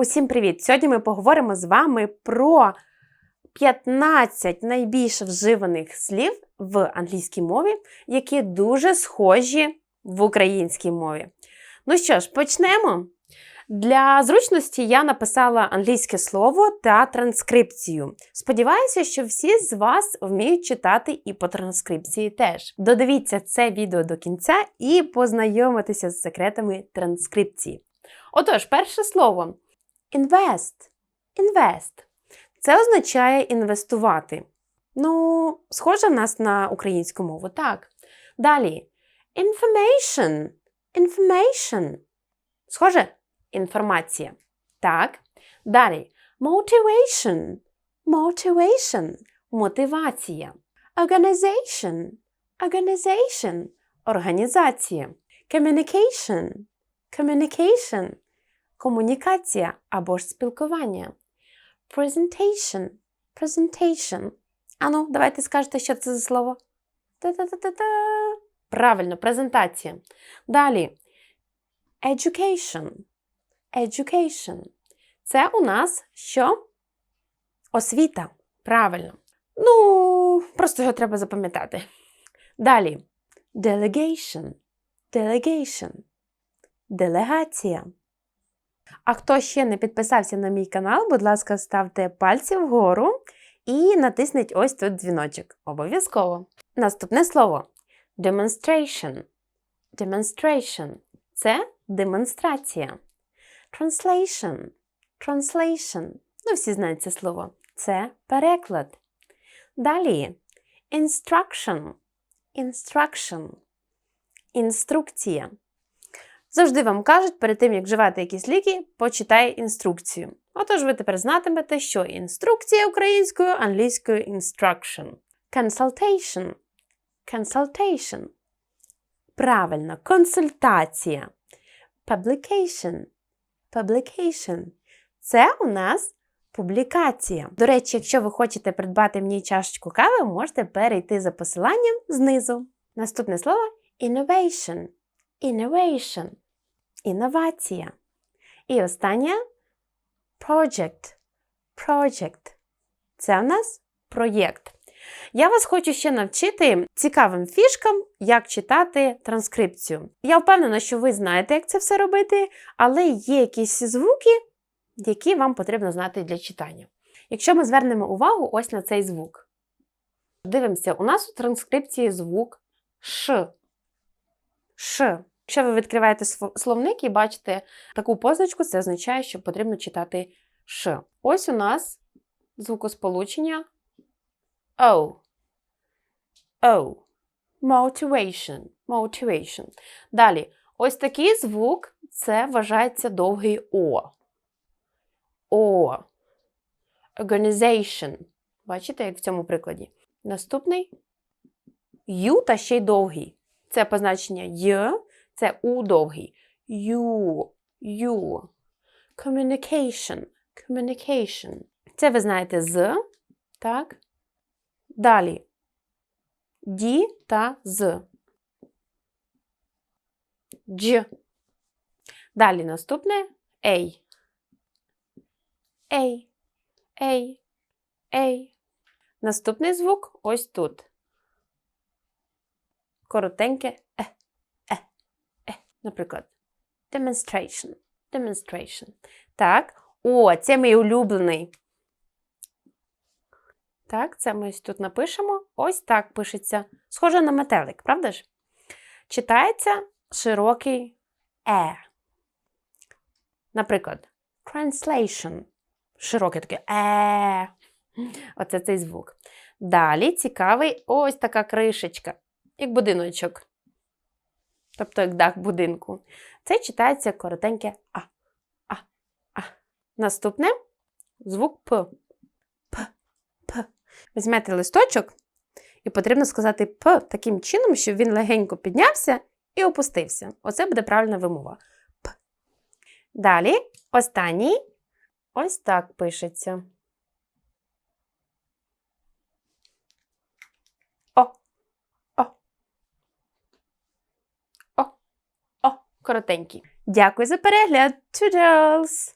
Усім привіт! Сьогодні ми поговоримо з вами про 15 найбільш вживаних слів в англійській мові, які дуже схожі в українській мові. Ну що ж, почнемо. Для зручності я написала англійське слово та транскрипцію. Сподіваюся, що всі з вас вміють читати і по транскрипції теж. Додивіться це відео до кінця і познайомитися з секретами транскрипції. Отож, перше слово invest. Invest. Це означає інвестувати. Ну, схоже в нас на українську мову, так. Далі. Information. Information. Схоже? Інформація. Так. Далі. Motivation. Motivation. Мотивація. Organization. Organization. Організація. Communication. Communication. Комунікація або ж спілкування. Presentation. Presentation. Ану, давайте скажете, що це за слово. Та-та-та-та-та. Правильно, презентація. Далі. Education. Education. Це у нас що? Освіта. Правильно. Ну, просто його треба запам'ятати. Далі. Delegation. Delegation. Делегація. А хто ще не підписався на мій канал, будь ласка, ставте пальці вгору і натисніть ось тут дзвіночок. Обов'язково. Наступне слово demonstration. Demonstration – це демонстрація. Translation. Translation. Ну, всі знають це слово. Це переклад. Далі instruction. Instruction. Інструкція. Завжди вам кажуть, перед тим, як вживати якісь ліки, почитай інструкцію. Отож, ви тепер знатимете, що інструкція українською, англійською instruction. Consultation. Consultation. Правильно, консультація. Publication. Publication. Це у нас публікація. До речі, якщо ви хочете придбати мені чашечку кави, можете перейти за посиланням знизу. Наступне слово innovation. Innovation. Інновація. І останнє project. Project. Це у нас проєкт. Я вас хочу ще навчити цікавим фішкам, як читати транскрипцію. Я впевнена, що ви знаєте, як це все робити, але є якісь звуки, які вам потрібно знати для читання. Якщо ми звернемо увагу ось на цей звук. Дивимося, у нас у транскрипції звук Ш. Ш. Якщо ви відкриваєте словник і бачите таку позначку, це означає, що потрібно читати Ш. Ось у нас звукосполучення O. O. Motivation. Motivation. Далі, ось такий звук це вважається довгий О. О. Organization. Бачите, як в цьому прикладі. Наступний Ю та ще й довгий. Це позначення Й, це У довгий. Ю. Ю. Communication. Communication. Це ви знаєте з. Так. Далі ді та з. Дж. Далі наступне ей. Ей. Ей. Ей. Наступний звук ось тут. Коротеньке. Е. Наприклад, demonstration. Demonstration. Так. О, це мій улюблений. Так, це ми ось тут напишемо. Ось так пишеться. Схоже на метелик, правда ж? Читається широкий е. Наприклад, translation. Широке таке е. Оце цей звук. Далі цікавий ось така кришечка, як будиночок. Тобто, як дах будинку. Це читається коротеньке А. А. А. Наступне звук П. Візьмете листочок, і потрібно сказати П таким чином, щоб він легенько піднявся і опустився. Оце буде правильна вимова. П. Далі, останній ось так пишеться. Коротенький. Дякую за перегляд. Toodles!